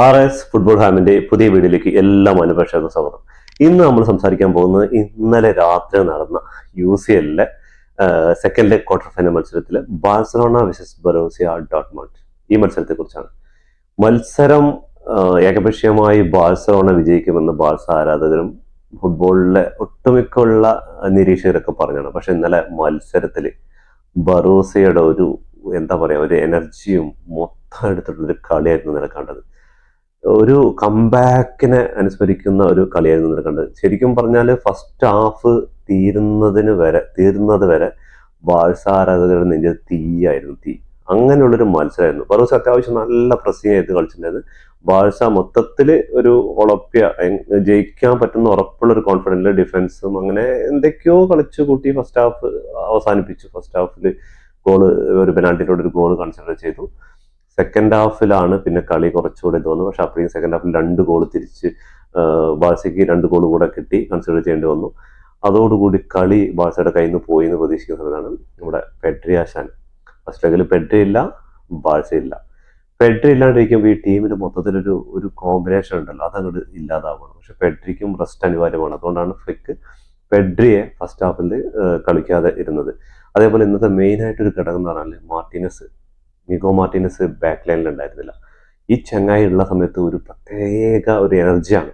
R S football ഹാമിന്റെ പുതിയ വീഡിയോയിലേക്ക് എല്ലാ അനുപേക്ഷകർക്കും സ്വാഗതം. ഇന്ന് നമ്മൾ സംസാരിക്കാൻ പോകുന്നത് ഇന്നലെ രാത്രി നടന്ന യു സി എല്ലിലെ സെക്കൻഡ് ക്വാർട്ടർ ഫൈനൽ മത്സരത്തിലെ ബാഴ്സലോണ വിസസ് ബറോസിയ ഡോട്ട്മണ്ട് ഈ മത്സരത്തെ കുറിച്ചാണ് മത്സരം ഏകപക്ഷീയമായി ബാഴ്സലോണ വിജയിക്കുമെന്ന് ബാഴ്സ ആരാധകരും ഫുട്ബോളിലെ ഒട്ടുമിക്കുള്ള നിരീക്ഷകരൊക്കെ പറഞ്ഞാണ്. പക്ഷെ ഇന്നലെ മത്സരത്തിൽ ബറോസയുടെ ഒരു എന്താ പറയാ ഒരു എനർജിയും മൊത്തം എടുത്തിട്ടുള്ളൊരു കളിയായിരുന്നു ഇന്നലെ ഒരു കംബാക്കിനെ അനുസ്മരിക്കുന്ന ഒരു കളിയായിരുന്നു ഇന്നലെ കണ്ടത്. ശരിക്കും പറഞ്ഞാൽ ഫസ്റ്റ് ഹാഫ് തീരുന്നതിന് വരെ തീരുന്നത് വരെ ബാഴ്സ ആരാധകരുടെ തീയായിരുന്നു തീ. അങ്ങനെയുള്ളൊരു മത്സരമായിരുന്നു. ബറൂസ് അത്യാവശ്യം നല്ല പ്രസിംഗ് ആയിട്ട് കളിച്ചിട്ടുണ്ടായിരുന്നു. ബാഴ്സ മൊത്തത്തിൽ ഒരു ഉളപ്പിയ ജയിക്കാൻ പറ്റുന്ന ഉറപ്പുള്ള ഒരു കോൺഫിഡൻസ് ഡിഫൻസും അങ്ങനെ എന്തൊക്കെയോ കളിച്ചു കൂട്ടി ഫസ്റ്റ് ഹാഫ് അവസാനിപ്പിച്ചു. ഫസ്റ്റ് ഹാഫിൽ ഗോൾ ഒരു പെനാൾട്ടിയിലൂടെ ഒരു ഗോൾ കൺസിഡർ ചെയ്തു. സെക്കൻഡ് ഹാഫിലാണ് പിന്നെ കളി കുറച്ചുകൂടെ തോന്നുന്നു. പക്ഷെ അപ്പോഴും സെക്കൻഡ് ഹാഫിൽ രണ്ട് ഗോൾ തിരിച്ച് ബാഴ്സയ്ക്ക് രണ്ട് ഗോൾ കൂടെ കിട്ടി കൺസിഡർ ചെയ്യേണ്ടി വന്നു. അതോടുകൂടി കളി ബാഴ്സയുടെ കയ്യിൽ നിന്ന് പോയി എന്ന് പ്രതീക്ഷിക്കുന്ന സമയത്താണ് നമ്മുടെ പെട്രി ആശാൻ ഫസ്റ്റ് ലെഗിൽ പെട്രി ഇല്ല ബാഴ്സയില്ല. പെട്രി ഇല്ലാണ്ടിരിക്കുമ്പോൾ ഈ ടീമിന് മൊത്തത്തിലൊരു ഒരു കോമ്പിനേഷൻ ഉണ്ടല്ലോ. അതങ്ങോട്ട് ഇല്ലാതാവണം. പക്ഷെ പെട്രിക്കും റെസ്റ്റ് അനിവാര്യമാണ്. അതുകൊണ്ടാണ് ഫ്ലിക്ക് പെഡ്രിയെ ഫസ്റ്റ് ഹാഫിൽ കളിക്കാതെ ഇരുന്നത്. അതേപോലെ ഇന്നത്തെ മെയിനായിട്ടൊരു ഘടകം എന്ന് പറഞ്ഞാൽ മാർട്ടിനസ് നിഗോ മാർട്ടിനസ് ബാക്ക് ലൈനിൽ ഉണ്ടായിരുന്നില്ല. ഈ ചങ്ങായി ഉള്ള സമയത്ത് ഒരു പ്രത്യേക ഒരു എനർജിയാണ്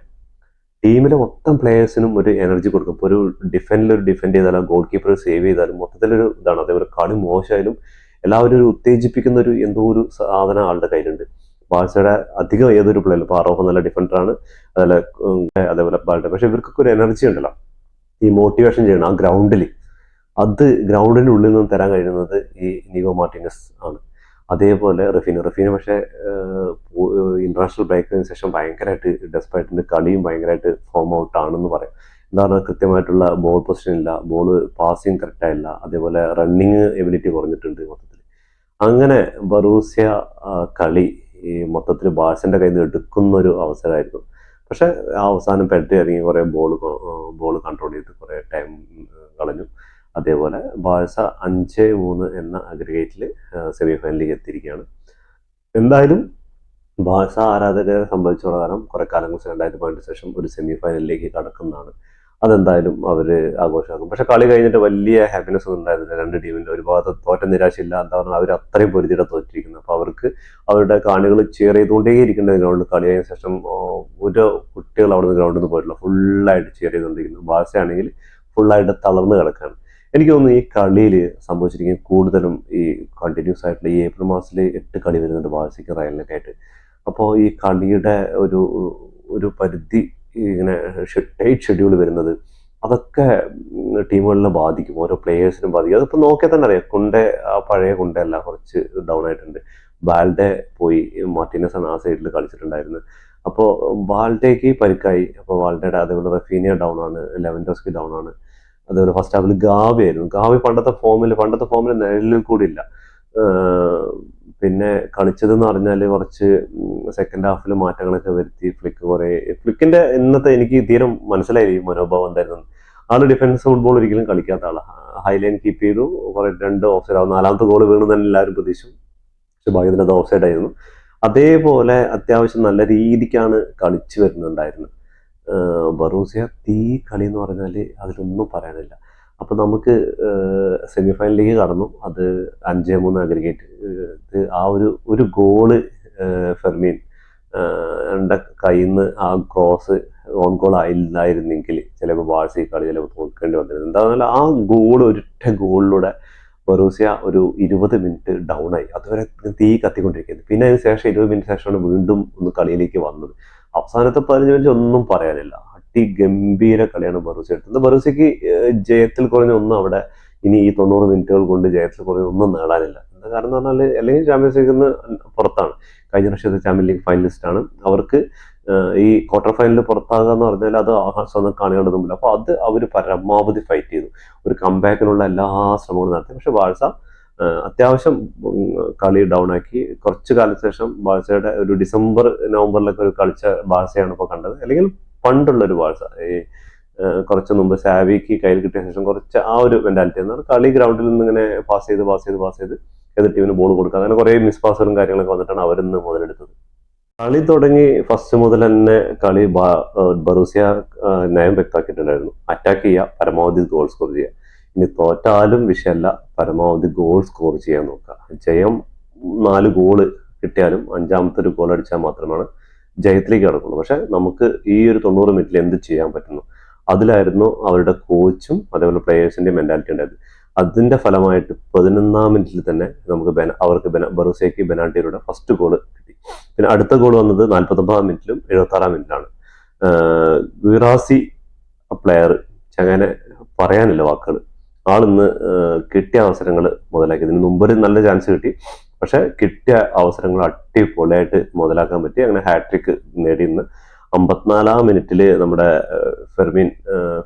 ടീമിലെ മൊത്തം പ്ലേയേഴ്സിനും ഒരു എനർജി കൊടുക്കും. ഇപ്പോൾ ഒരു ഡിഫൻഡിൽ ഒരു ഡിഫെൻഡ് ചെയ്താലും ഗോൾ കീപ്പർ സേവ് ചെയ്താലും മൊത്തത്തിലൊരു ഇതാണ്. അതേപോലെ കളി മോശമായാലും എല്ലാവരും ഒരു ഉത്തേജിപ്പിക്കുന്ന ഒരു എന്തോ ഒരു സാധനം ആളുടെ കയ്യിലുണ്ട്. ബാഴ്സയുടെ അധികം ഏതൊരു പ്ലെയർ ഇപ്പോൾ അറോഹ നല്ല ഡിഫൻഡറാണ് അതേപോലെ ഉം, അതേപോലെ ബാളുടെ പക്ഷെ ഇവർക്കൊക്കെ ഒരു എനർജി ഉണ്ടല്ലോ. ഈ മോട്ടിവേഷൻ ചെയ്യണം ആ ഗ്രൗണ്ടിൽ അത് ഗ്രൗണ്ടിന്റെ ഉള്ളിൽ നിന്ന് തരാൻ കഴിയുന്നത് ഈ നിഗോ മാർട്ടിനസ് ആണ്. അതേപോലെ റഫീന റഫീന പക്ഷേ ഇന്റർനാഷണൽ ബ്രേക്കിന് ശേഷം ഭയങ്കരമായിട്ട് ഡെസ്പായിട്ടുണ്ട് കളിയും ഭയങ്കരമായിട്ട് ഫോം ഔട്ട് ആണെന്ന് പറയാം. എന്താ പറഞ്ഞാൽ കൃത്യമായിട്ടുള്ള ബോൾ പൊസിഷൻ ഇല്ല ബോൾ പാസിങ് കറക്റ്റ് ആയില്ല അതേപോലെ റണ്ണിങ് എബിലിറ്റി കുറഞ്ഞിട്ടുണ്ട് മൊത്തത്തിൽ അങ്ങനെ ബറൂസ്യ കളി ഈ മൊത്തത്തിൽ ബാഴ്സന്റെ കയ്യിൽ നിന്ന് എടുക്കുന്ന ഒരു അവസരമായിരുന്നു. പക്ഷെ അവസാനം പെട്ടി ഇറങ്ങി കുറേ ബോൾ ബോൾ കൺട്രോൾ ചെയ്ത് കുറേ ടൈം കളഞ്ഞു. അതേപോലെ ബാഴ്സ അഞ്ച് മൂന്ന് എന്ന അഗ്രിഗേറ്റിൽ സെമി ഫൈനലിലേക്ക് എത്തിയിരിക്കുകയാണ്. എന്തായാലും ബാഴ്സ ആരാധകരെ സംബന്ധിച്ചിടത്തോളം കുറെ കാലങ്ങൾക്ക് രണ്ടായിരത്തി പതിനെട്ട് ശേഷം ഒരു സെമി ഫൈനലിലേക്ക് കടക്കുന്നതാണ്. അതെന്തായാലും അവർ ആഘോഷമാക്കും. പക്ഷെ കളി കഴിഞ്ഞിട്ട് വലിയ ഹാപ്പിനെസ് ഒന്നും ഉണ്ടായിരുന്നില്ല. രണ്ട് ടീമിന്റെ ഒരു ഭാഗത്ത് തോറ്റ നിരാശയില്ല എന്താ പറഞ്ഞാൽ അവർ അത്രയും പൊരുതിയുടെ തോറ്റിരിക്കുന്നു അപ്പോൾ അവർക്ക് അവരുടെ കാണികൾ ചെയർ ചെയ്തുകൊണ്ടേയിരിക്കേണ്ട ഗ്രൗണ്ടിൽ കളി കഴിഞ്ഞ ശേഷം ഒരു കുട്ടികൾ അവിടെ നിന്ന് ഗ്രൗണ്ടിൽ നിന്ന് പോയിട്ടില്ല. ഫുള്ളായിട്ട് ചെയർ ചെയ്തുകൊണ്ടിരിക്കുന്നു. ബാഴ്സയാണെങ്കിൽ ഫുള്ളായിട്ട് തളർന്ന് കിടക്കാണ് എനിക്ക് തോന്നുന്നു ഈ കളിയിൽ സംഭവിച്ചിരിക്കുന്ന കൂടുതലും ഈ കണ്ടിന്യൂസ് ആയിട്ടുള്ള ഈ ഏപ്രിൽ മാസത്തിൽ എട്ട് കളി വരുന്നുണ്ട് ബാഴ്സയ്ക്ക് റയലിനൊക്കെ ആയിട്ട്. അപ്പോൾ ഈ കളിയുടെ ഒരു ഒരു പരിധി ഇങ്ങനെ ടൈറ്റ് ഷെഡ്യൂൾ വരുന്നത് അതൊക്കെ ടീമുകളിനെ ബാധിക്കും ഓരോ പ്ലേയേഴ്സിനും ബാധിക്കും. അതിപ്പോൾ നോക്കിയാൽ തന്നെ അറിയാം കുണ്ടെ ആ പഴയ കുണ്ടല്ല കുറച്ച് ഡൗൺ ആയിട്ടുണ്ട്. ബാൽഡെ പോയി മാർട്ടിനസ് ആ സൈഡിൽ കളിച്ചിട്ടുണ്ടായിരുന്നത്. അപ്പോൾ ബാൽഡേക്ക് പരിക്കായി. അപ്പോൾ ബാൽഡയുടെ അതേപോലെ റഫീനിയ ഡൗൺ ആണ് ലെവൻഡോസ്കി ഡൗൺ ആണ്. അതേപോലെ ഫസ്റ്റ് ഹാഫിൽ ഗാവി ആയിരുന്നു. ഗാവി പണ്ടത്തെ ഫോമിൽ പണ്ടത്തെ ഫോമിൽ നിഴലിൽ കൂടി ഇല്ല. പിന്നെ കളിച്ചതെന്ന് പറഞ്ഞാൽ കുറച്ച് സെക്കൻഡ് ഹാഫിൽ മാറ്റങ്ങളൊക്കെ വരുത്തി ഫ്ലിക്ക് കുറേ. ഫ്ലിക്കിന്റെ ഇന്നത്തെ എനിക്ക് തീരെ മനസ്സിലായി മനോഭാവം എന്തായിരുന്നു. ആൾ ഡിഫൻസ് ഫുട്ബോൾ ഒരിക്കലും കളിക്കാത്ത ആളാണ് ഹൈലൈൻ കീപ്പ് ചെയ്തു. കുറേ രണ്ട് ഓഫ് സൈഡ് ആവും. നാലാമത്തെ ഗോൾ വീണു തന്നെ എല്ലാവരും പ്രതീക്ഷിച്ചു. പക്ഷെ ഭാഗ്യത്തിന് അത് ഓഫ് സൈഡ് ആയിരുന്നു. അതേപോലെ അത്യാവശ്യം നല്ല രീതിക്കാണ് കളിച്ചു വരുന്നുണ്ടായിരുന്നത്. ബറൂസിയ തീ കളി എന്ന് പറഞ്ഞാൽ അതിലൊന്നും പറയാനില്ല. അപ്പൊ നമുക്ക് സെമി ഫൈനലിലേക്ക് കടന്നു. അത് അഞ്ച് മൂന്ന് അഗ്രിഗേറ്റ് ആ ഒരു ഒരു ഗോൾ ഫെർമീൻ കയ്യിൽ നിന്ന് ആ ക്രോസ് ഓൺ ഗോൾ ആയില്ലായിരുന്നെങ്കിൽ ചിലപ്പോൾ ബാഴ്സി കളി ചിലപ്പോൾ തോൽക്കേണ്ടി വന്നിരുന്നു. എന്താണെന്നാൽ ആ ഗോൾ ഒരൊറ്റ ഗോളിലൂടെ ബറൂസിയ ഒരു ഇരുപത് മിനിറ്റ് ഡൗൺ ആയി. അതുവരെ തീ കത്തിക്കൊണ്ടിരിക്കുന്നത് പിന്നെ അതിന് ശേഷം ഇരുപത് മിനിറ്റ് ശേഷമാണ് വീണ്ടും ഒന്ന് കളിയിലേക്ക് വന്നത്. അവസാനത്തെ പതിനഞ്ച് മിനിറ്റ് ഒന്നും പറയാനില്ല. അതിഗംഭീര കളിയാണ് ബറൂസി എടുത്തത് ബറൂസിക്ക് ജയത്തിൽ കുറഞ്ഞ ഒന്നും അവിടെ ഇനി ഈ തൊണ്ണൂറ് മിനിറ്റുകൾ കൊണ്ട് ജയത്തിൽ കുറഞ്ഞ ഒന്നും നേടാനില്ല. എന്താ കാരണം എന്ന് പറഞ്ഞാൽ അല്ലെങ്കിൽ ചാമ്പ്യൻസ് ലീഗിൽ നിന്ന് പുറത്താണ്. കഴിഞ്ഞ വർഷത്തെ ചാമ്പ്യൻ ലീഗ് ഫൈനലിസ്റ്റ് ആണ്. അവർക്ക് ഈ ക്വാർട്ടർ ഫൈനലിൽ പുറത്താകുക എന്ന് പറഞ്ഞാൽ അത് സ്വന്തം മുമ്പിൽ അപ്പോൾ അത് അവർ പരമാവധി ഫൈറ്റ് ചെയ്തു. ഒരു കംബാക്കിനുള്ള എല്ലാ ശ്രമങ്ങളും നടത്തി. പക്ഷെ ഏഹ്, അത്യാവശ്യം കളി ഡൗൺ ആക്കി. കുറച്ചു കാലത്തിന് ശേഷം ബാഴ്സയുടെ ഒരു ഡിസംബർ നവംബറിലൊക്കെ ഒരു കളിച്ച ബാഴ്സയാണ് ഇപ്പോൾ കണ്ടത്. അല്ലെങ്കിൽ പണ്ടുള്ള ഒരു ബാഴ്സ. ഈ കുറച്ച് മുമ്പ് സാവിക്ക് കയ്യിൽ കിട്ടിയ ശേഷം കുറച്ച് ആ ഒരു മെന്റാലിറ്റി എന്നാൽ കളി ഗ്രൗണ്ടിൽ നിന്ന് ഇങ്ങനെ പാസ് ചെയ്ത് പാസ് ചെയ്ത് പാസ് ചെയ്ത് എതിർ ടീമിന് ബോൾ കൊടുക്കുക അങ്ങനെ കുറേ മിസ് പാസുകളും കാര്യങ്ങളൊക്കെ വന്നിട്ടാണ് അവരിന്ന് മുതലെടുത്തത്. കളി തുടങ്ങി ഫസ്റ്റ് മുതൽ തന്നെ കളി ബറൂസിയ നയം വ്യക്തമാക്കിയിട്ടുണ്ടായിരുന്നു. അറ്റാക്ക് ചെയ്യുക പരമാവധി ഗോൾ സ്കോർ ചെയ്യുക. ഇനി തോറ്റാലും വിഷയമല്ല. പരമാവധി ഗോൾ സ്കോർ ചെയ്യാൻ നോക്കുക. ജയം നാല് ഗോൾ കിട്ടിയാലും അഞ്ചാമത്തെ ഒരു ഗോൾ അടിച്ചാൽ മാത്രമാണ് ജയത്തിലേക്ക് കടക്കുള്ളൂ. പക്ഷെ നമുക്ക് ഈ ഒരു തൊണ്ണൂറ് മിനിറ്റിൽ എന്ത് ചെയ്യാൻ പറ്റുന്നു? അതിലായിരുന്നു അവരുടെ കോച്ചും അതേപോലെ പ്ലേയേഴ്സിന്റെ മെന്റാലിറ്റി ഉണ്ടായത്. അതിന്റെ ഫലമായിട്ട് പതിനൊന്നാം മിനിറ്റിൽ തന്നെ നമുക്ക് ബെന അവർക്ക് ബെന ബറുസേക്ക് ബെനാൾട്ടിയുടെ ഫസ്റ്റ് ഗോൾ കിട്ടി. പിന്നെ അടുത്ത ഗോൾ വന്നത് നാൽപ്പത്തൊമ്പതാം മിനിറ്റിലും എഴുപത്തി ആറാം മിനിറ്റിലാണ് ഗുറാസി പ്ലെയർ അങ്ങനെ പറയാനില്ല വാക്കുകൾ ആളിന്ന് കിട്ടിയ അവസരങ്ങൾ മുതലാക്കി. ഇതിന് മുമ്പ് ഒരു നല്ല ചാൻസ് കിട്ടി. പക്ഷെ കിട്ടിയ അവസരങ്ങൾ അടിപൊളിയായിട്ട് മുതലാക്കാൻ പറ്റി. അങ്ങനെ ഹാട്രിക് നേടി ഇന്ന്. അമ്പത്തിനാലാം മിനിറ്റിൽ നമ്മുടെ ഫെർമിൻ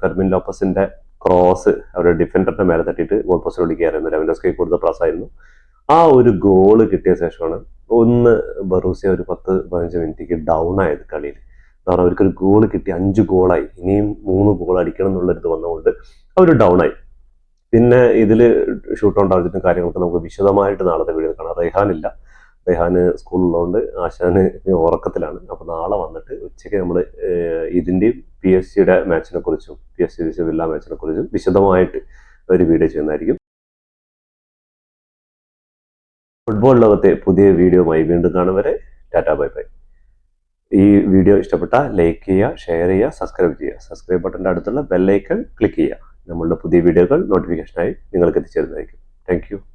ഫെർമിൻ ലോപ്പസിന്റെ ക്രോസ് അവരുടെ ഡിഫൻഡറിന്റെ മേലെ തട്ടിയിട്ട് ഗോൾ പോസ്റ്റിലോട്ട് കയറുന്നു ലെവൻഡോസ്കി കൊടുത്ത പ്ലസ് ആയിരുന്നു. ആ ഒരു ഗോൾ കിട്ടിയ ശേഷമാണ് ഒന്ന് ബറൂസിയ ഒരു പത്ത് പതിനഞ്ച് മിനിറ്റിക്ക് ഡൗൺ ആയത് കളിയിൽ കാരണം അവർക്കൊരു ഗോൾ കിട്ടി. അഞ്ച് ഗോളായി ഇനിയും മൂന്ന് ഗോൾ അടിക്കണം എന്നുള്ളൊരിത് വന്നതുകൊണ്ട് അവർ ഡൗൺ ആയി. പിന്നെ ഇതിൽ ഷൂട്ട് ഉണ്ടാവുന്ന കാര്യങ്ങളൊക്കെ നമുക്ക് വിശദമായിട്ട് നാളത്തെ വീഡിയോ കാണാം. റെഹാൻ ഇല്ല. റെഹാന് സ്കൂളിലുള്ളതുകൊണ്ട് ആശാന് ഉറക്കത്തിലാണ്. അപ്പോൾ നാളെ വന്നിട്ട് ഉച്ചയ്ക്ക് നമ്മൾ ഇതിന്റെയും പി എസ് സിയുടെ മാച്ചിനെ കുറിച്ചും പി എസ് സി വില്ല മാച്ചിനെ കുറിച്ചും വിശദമായിട്ട് ഒരു വീഡിയോ ചെയ്യുന്നതായിരിക്കും. ഫുട്ബോൾ ലോകത്തെ പുതിയ വീഡിയോയുമായി വീണ്ടും കാണും വരെ. Tata bye bye. ഈ വീഡിയോ ഇഷ്ടപ്പെട്ടാൽ ലൈക്ക് ചെയ്യുക ഷെയർ ചെയ്യുക സബ്സ്ക്രൈബ് ചെയ്യുക. സബ്സ്ക്രൈബ് ബട്ടന്റെ അടുത്തുള്ള ബെല്ലൈക്കൺ ക്ലിക്ക് ചെയ്യുക. നമ്മളുടെ പുതിയ വീഡിയോകൾ നോട്ടിഫിക്കേഷനായി നിങ്ങൾക്ക് എത്തിച്ചേരുന്നതായിരിക്കും താങ്ക്